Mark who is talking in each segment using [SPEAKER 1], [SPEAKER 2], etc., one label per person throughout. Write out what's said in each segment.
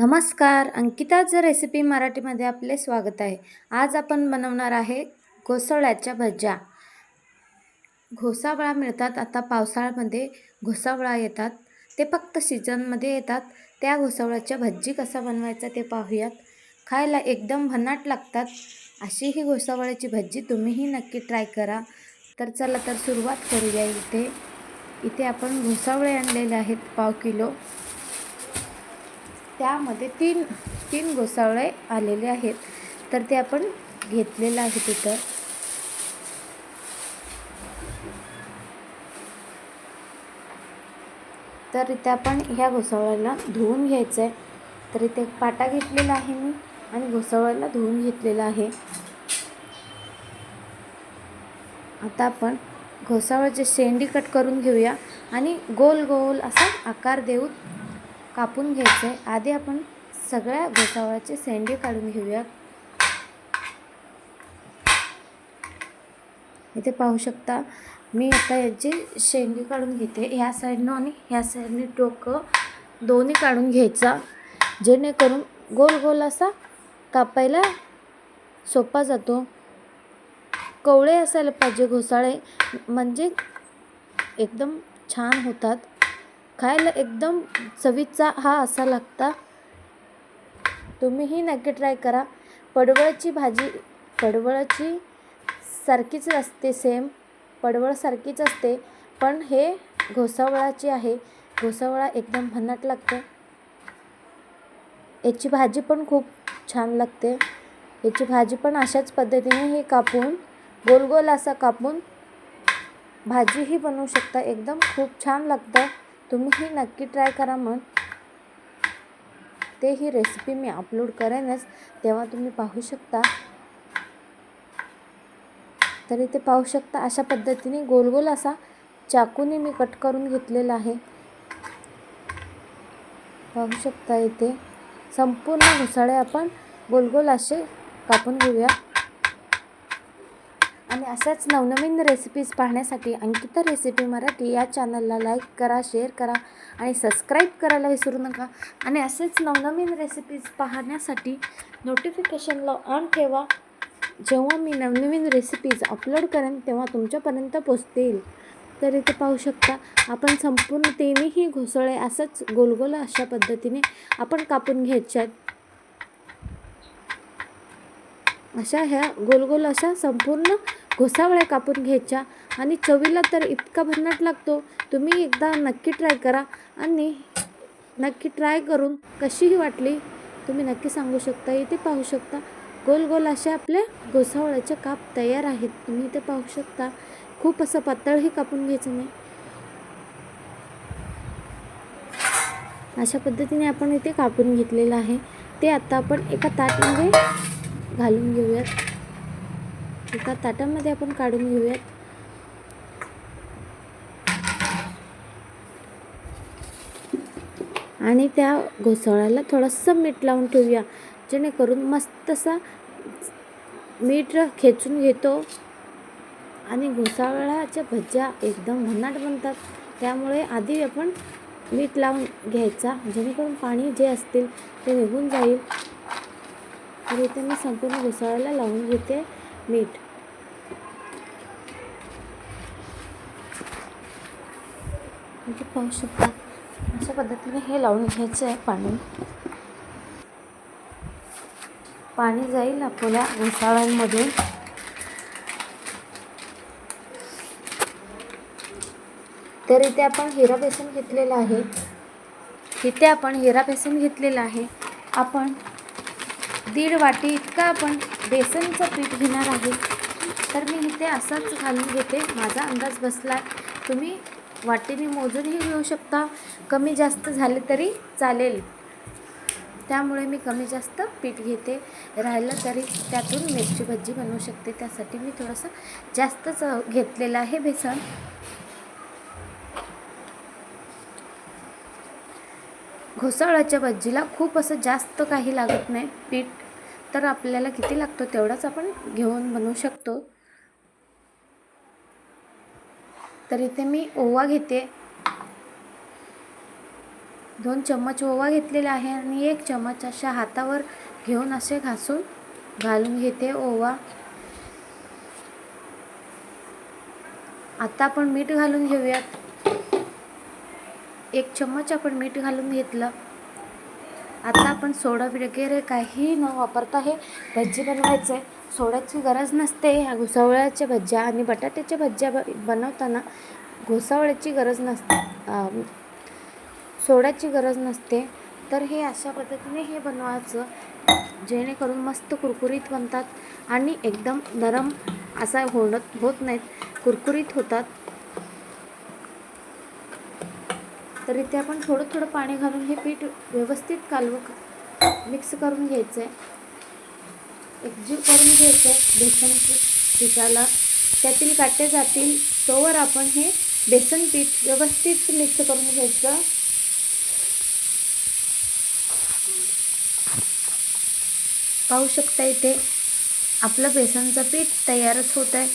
[SPEAKER 1] नमस्कार अंकिताचं रेसिपी मराठीमध्ये आपले स्वागत आहे. आज आपण बनवणार आहे घोसाळ्याच्या भज्या. घोसावळा मिळतात आता पावसाळ्यामध्ये घोसावळा येतात. ते फक्त सीजनमध्ये येतात. त्या घोसावळ्याच्या भज्जी कसा बनवायचा ते पाहूयात. खायला एकदम भन्नाट लागतात. अशी ही घोसावळ्याची भज्जी तुम्हीही नक्की ट्राय करा. तर चला तर सुरुवात करूया इथे. इथे आपण घोसावळे आणलेले आहेत पाव किलो. त्यामध्ये तीन तीन घोसावळे आलेले आहेत. तर ते आपण घेतलेलं आहे तिथं. तर इथे आपण ह्या घोसावळ्याला धुवून घ्यायचं आहे तर इथे एक पाटा घेतलेला आहे मी आणि घोसावळ्याला धुवून घेतलेला आहे. आता आपण घोसावळ्याचे शेंडी कट करून घेऊया आणि गोल गोल असा आकार देऊन कापून घ्यायचं आहे आधी आपण सगळ्या घोसावळ्याचे शेंडे काढून घेऊया. इथे पाहू शकता मी आता याची शेंडी काढून घेते. ह्या साईडनं आणि ह्या साईडने टोकं दोन्ही काढून घ्यायचा. जेणेकरून गोल गोल असा कापायला सोपा जातो. कवळे असायला पाहिजे घोसाळे. म्हणजे एकदम छान होतात. खायला एकदम चवीचा हा असा लागता. तुम्हीही नक्की ट्राय करा. पडवळची भाजी पडवळची सारखीच असते सेम पडवळसारखीच असते पण हे घोसावळाची आहे. घोसावळा एकदम भन्नाट लागते. याची भाजी पण खूप छान लागते. याची भाजी पण अशाच पद्धतीने हे कापून गोल गोल असा कापून भाजीही बनवू शकता. एकदम खूप छान लागतं. तुम्हीही नक्की ट्राय करा मग. ते ही रेसिपी मी अपलोड करेनच तेव्हा तुम्ही पाहू शकता. तर इथे पाहू शकता अशा पद्धतीने गोल गोल असा चाकूने मी कट करून घेतलेला आहे. पाहू शकता इथे. संपूर्ण घुसाळे आपण गोल गोल असे कापून घेऊया. आणि अशाच नवनवीन रेसिपीज पाहण्यासाठी अंकिता रेसिपी मराठी या चॅनलला लाईक करा शेअर करा आणि सबस्क्राईब करायला विसरू नका. आणि असेच नवनवीन रेसिपीज पाहण्यासाठी नोटिफिकेशनला ऑन ठेवा. जेव्हा मी नवनवीन रेसिपीज अपलोड करेन तेव्हा तुमच्यापर्यंत पोचतील तर इथे पाहू शकता आपण संपूर्ण तिन्ही घोसळे असंच गोलगोल अशा पद्धतीने आपण कापून घ्यायच्या अशा ह्या गोलगोल अशा संपूर्ण घोसावळ्या कापून घ्यायच्या आणि चवीला तर इतका भन्नाट लागतो. तुम्ही एकदा नक्की ट्राय करा आणि नक्की ट्राय करून कशीही वाटली तुम्ही नक्की सांगू शकता इथे पाहू शकता. गोल गोल अशा आपल्या घोसावळ्याचे काप तयार आहेत. तुम्ही इथे पाहू शकता. खूप असं पातळही कापून घ्यायचं नाही. अशा पद्धतीने आपण इथे कापून घेतलेलं आहे. ते आता आपण एका ताटमध्ये घालून घेऊयात. एका ताटामध्ये आपण काढून घेऊयात. आणि त्या घोसाळ्याला थोडंसं मीठ लावून ठेवूया जेणेकरून मस्त असा मीठ खेचून घेतो. आणि घोसाळ्याच्या भज्या एकदम भन्नाट बनतात. त्यामुळे आधी आपण मीठ लावून घ्यायचा जेणेकरून पाणी जे असतील ते निघून जाईल. तर इथे मी संपूर्ण घोसाळ्याला लावून घेते. मीठ. म्हणजे पाहू शकता अशा पद्धतीने हे लावून घ्यायचं आहे पाणी. पाणी जाईल आपल्या घोसाळ्यांमध्ये तर इथे आपण हिरा बेसन घेतलेलं आहे. इथे आपण हिरा बेसन घेतलेलं आहे. आपण दीड वाटी का आपण? बेसनचं पीठ घेणार आहे. तर मी इथे असंच घालून घेते. माझा अंदाज बसला. तुम्ही वाटीने मोजूनही घेऊ शकता. कमी जास्त झाले तरी चालेल. त्यामुळे मी कमी जास्त पीठ घेते. राहिलं तरी त्यातून मिरची भजी बनवू शकते. त्यासाठी मी थोडंसं जास्तच घेतलेलं आहे बेसन. घोसाळ्याच्या भज्जीला खूप असं जास्त काही लागत नाही. पीठ तर आपल्याला किती लागतो तेवढाच आपण घेऊन बनवू शकतो. तर इथे मी ओवा घेते. दोन चम्मच ओवा घेतलेला आहे आणि एक चम्मच अशा हातावर घेऊन असे घासून घालून घेते ओवा. आता आपण मीठ घालून घेऊयात. एक चम्मच आपण मीठ घालून घेतलं. आता आपण सोडा वगैरे काही न वापरता हे भज्जी बनवायचं. आहे सोड्याची गरज नसते. ह्या घुसावळ्याच्या भज्या आणि बटाट्याच्या भज्या ब बनवताना घुसावळ्याची गरज नसते. सोड्याची गरज नसते. तर हे अशा पद्धतीने हे बनवायचं. जेणेकरून मस्त कुरकुरीत बनतात आणि एकदम नरम असा होणत होत नाहीत. कुरकुरीत होतात. तर इथे आपण थोडं थोडं पाणी घालून हे पीठ व्यवस्थित कालव मिक्स करून घ्यायचं आहे एकजीव करून घ्यायचं आहे बेसन पीठ पिठाला. त्यातील काटे जातील तोवर आपण हे बेसन पीठ व्यवस्थित मिक्स करून घ्यायचं. पाहू शकता इथे आपलं बेसनचं पीठ तयारच होत आहे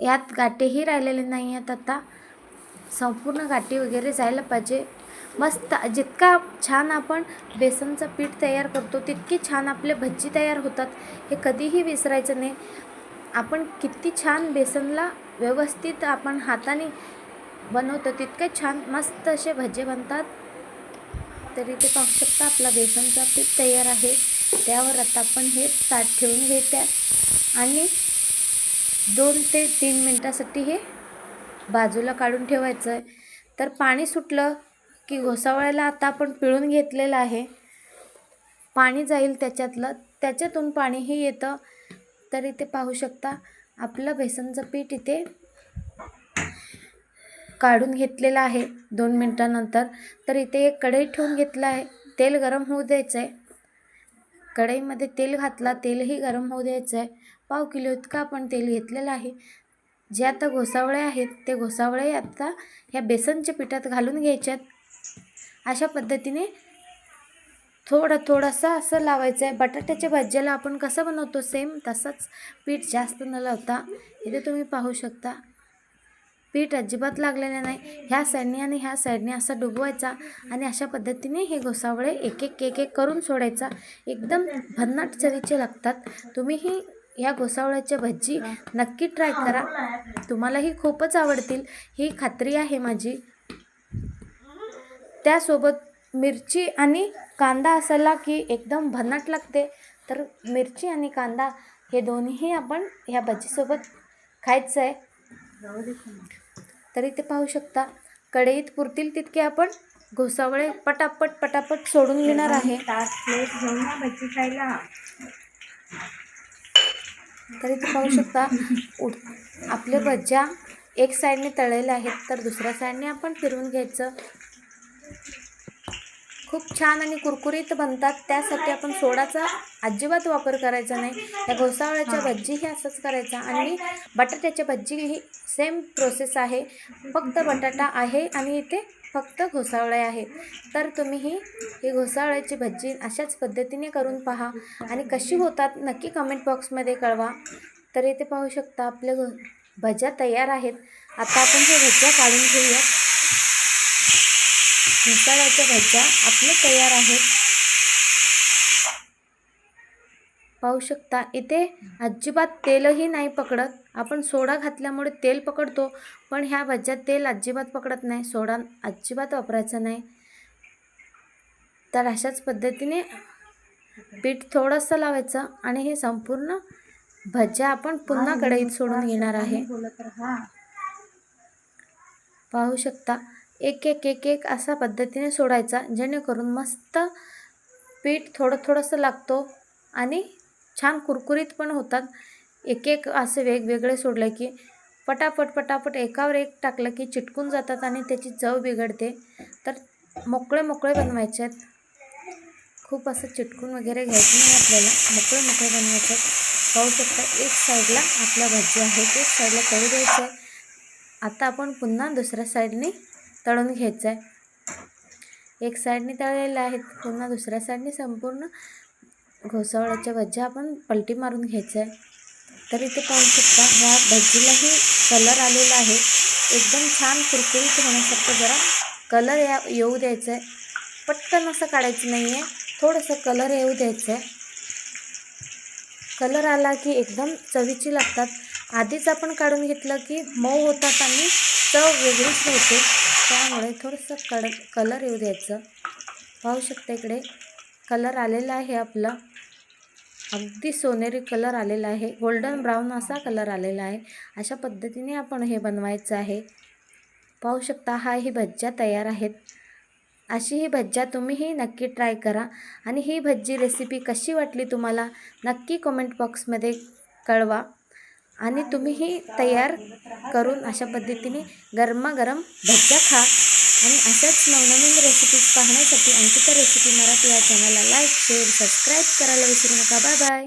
[SPEAKER 1] यात गाठेही राहिलेले नाही आहेत आता. संपूर्ण गाठी वगैरे जायला पाहिजे. मस्त जितका छान आपण बेसनचं पीठ तयार करतो तितकी छान आपले भज्जी तयार होतात. हे कधीही विसरायचं नाही. आपण किती छान बेसनला व्यवस्थित आपण हाताने बनवतो तितके छान मस्त असे भजे बनतात. तरी ते पाहू शकता आपला बेसनचा पीठ तयार आहे. त्यावर आता आपण हे ताट ठेवून घेत्या आणि दोन ते तीन मिनटासाठी हे बाजूला काढून ठेवायचं आहे तर पाणी सुटलं की घोसावळ्याला आता आपण पिळून घेतलेलं आहे. पाणी जाईल त्याच्यातलं त्याच्यातून पाणीही येतं. तर इथे पाहू शकता आपलं बेसनचं पीठ इथे काढून घेतलेलं आहे दोन मिनटानंतर. तर इथे एक कढई ठेवून घेतलं आहे. तेल गरम होऊ द्यायचं आहे कढईमध्ये तेल घातला तेलही गरम होऊ द्यायचं आहे पाव किलो इतकं आपण तेल घेतलेलं आहे. जे आता घोसावळे आहेत ते घोसावळे आता ह्या बेसनच्या पिठात घालून घ्यायच्यात. अशा पद्धतीने थोडं थोडंसं असं लावायचं आहे बटाट्याच्या भाज्याला आपण कसं बनवतो सेम तसंच पीठ जास्त न लावता इथे तुम्ही पाहू शकता. पीठ अजिबात लागलेलं नाही. ह्या साईडने आणि ह्या साईडने असा डुबवायचा आणि अशा पद्धतीने हे घोसावळे एक एक एक एक करून सोडायचा. एकदम भन्नाट चवीचे लागतात. तुम्हीही ह्या घोसावळ्याच्या भज्जी नक्की ट्राय करा. तुम्हालाही खूपच आवडतील. ही खात्री आहे माझी. त्यासोबत मिरची आणि कांदा असाला की एकदम भन्नाट लागते तर मिरची आणि कांदा हे दोन्हीही आपण ह्या भजीसोबत खायचं आहे तर इथे पाहू शकता. कढईत पुरतील तितके आपण घोसावळे पटापट पटापट सोडून घेणार आहे.
[SPEAKER 2] ताट प्लेट घेऊन भजी खायला.
[SPEAKER 1] तर इथे पाहू शकता उड आपले भज्या एक साईडने तळलेल्या आहेत तर दुसऱ्या साईडने आपण फिरवून घ्यायचं. खूप छान आणि कुरकुरीत बनतात. त्यासाठी आपण सोडाचा अजिबात वापर करायचा नाही. या घोसावळ्याच्या भज्जीही असंच करायचा. आणि बटाट्याच्या भज्जी ही सेम प्रोसेस आहे. फक्त बटाटा आहे आणि इथे फक्त घोसावळे आहे. तर तुम्हीही ही घोसावळ्याची भज्जी अशाच पद्धतीने करून पहा आणि कशी होतात नक्की कमेंट बॉक्समध्ये कळवा. तर इथे पाहू शकता आपल्या घो भज्या तयार आहेत. आता आपण हे भज्या काढून घेऊया घोसाळ्याच्या भज्या आपल्या तयार आहेत. पाहू शकता. इथे अजिबात तेलही नाही पकडत. आपण सोडा घातल्यामुळे तेल पकडतो पण ह्या भज्यात तेल अजिबात पकडत नाही. सोडा अजिबात वापरायचा नाही. तर अशाच पद्धतीने पीठ थोडंसं लावायचं आणि हे संपूर्ण भज्या आपण पुन्हा कढईत सोडून घेणार आहे. पाहू शकता. एक एक एक एक असा पद्धतीने सोडायचा जेणेकरून मस्त पीठ थोडं थोडंसं लागतो आणि छान कुरकुरीत पण होतात. एक एक असे वेगवेगळे सोडले की पटापट पटापट एकावर एक टाकलं की चिटकून जातात आणि त्याची चव बिघडते. तर मोकळे मोकळे बनवायचे आहेत. खूप असं चिटकून वगैरे घ्यायचं नाही आपल्याला. मोकळे मोकळे बनवायचे आहेत. पाहू शकता एक साईडला आपल्या भाजी आहेत एक साईडला तळू द्यायचं आहे. आता आपण पुन्हा दुसऱ्या साईडने तळून घ्यायचं आहे. एक साईडने तळलेल्या आहेत. पुन्हा दुसऱ्या साईडने संपूर्ण घोसावळ्याच्या भज्या आपण पलटी मारून घ्यायचं आहे. तर इथे पाहू शकता ह्या भजीलाही कलर आलेला आहे. एकदम छान कुरकुरीत होण्यासारखं जरा कलर या येऊ द्यायचं आहे. पटकन असं काढायचं नाही आहे थोडंसं कलर येऊ द्यायचं आहे. कलर आला की एकदम चवीची लागतात. आधीच आपण काढून घेतलं की मऊ होतात आणि चव वेगळीच होते त्यामुळे थोडंसं कड कलर येऊ द्यायचं. पाहू शकता इकडे कलर आलेला आहे आपला. अगदी सोनेरी कलर आलेला आहे. गोल्डन ब्राऊन असा कलर आलेला आहे. अशा पद्धतीने आपण हे बनवायचं आहे. पाहू शकता हा ही भज्ज्या तयार आहेत. अशी ही भज्जा तुम्हीही नक्की ट्राय करा. आणि ही भज्जी रेसिपी कशी वाटली तुम्हाला नक्की कमेंट बॉक्समध्ये कळवा. आणि तुम्हीही तयार करून अशा पद्धतीने गरमागरम भज्जा खा. आणि अशाच नवनवीन रेसिपीज पाहण्यासाठी अंकिता रेसिपी मराठी या चॅनलला लाईक शेअर सबस्क्राईब करायला विसरू नका. Bye bye